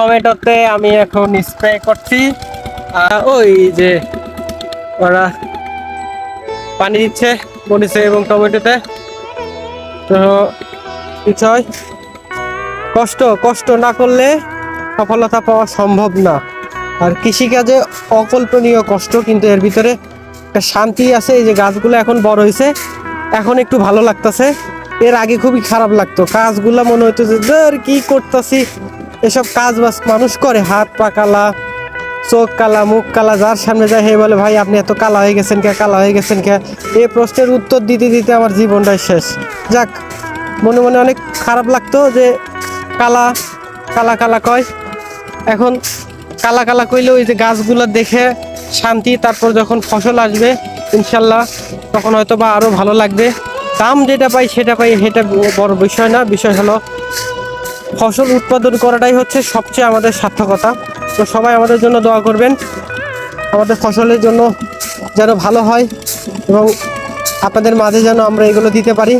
টমেটোতে আমি এখন স্প্রে করছি। ওই যে ওরা পানি দিচ্ছে মরিচে এবং টমেটোতে। তো কষ্ট কষ্ট না করলে সফলতা পাওয়া সম্ভব না। আর কৃষিকাজে অকল্পনীয় কষ্ট কিন্তু এর ভিতরে একটা শান্তি আছে, এই যে গাছগুলো এখন বড় হয়েছে। এখন একটু ভালো লাগতেছে। এর আগে খুবই খারাপ লাগতো। কাজগুলো মনে হতো যে কি করতেছি? এসব কাজ বাস মানুষ করে, হাত পা কালা, চোখ কালা, মুখ কালা, যার সামনে যায় হে বলে, ভাই, আপনি এত কালা হয়ে গেছেন কে, কালা হয়ে গেছেন কে? এই প্রশ্নের উত্তর দিতে দিতে আমার জীবনটাই শেষ। যাক, মনে মনে অনেক খারাপ লাগতো যে কালা কালা কালা কয়। এখন কালা কালা কইলে ওই যে গাছগুলো দেখে শান্তি, তারপর যখন ফসল আসবে, ইনশাল্লাহ তখন হয়তো বা আরও ভালো লাগবে। দাম যেটা পাই সেটা পাই, সেটা বড় বিষয় না, বিষয় হলো ফসল উৎপাদন করাটাই হচ্ছে সবচেয়ে আমাদের সার্থকতা। তো সবাই আমাদের জন্য দোয়া করবেন। আমাদের ফসলের জন্য যেন ভালো হয় এবং আপনাদের মাঝে যেন আমরা এগুলো দিতে পারি।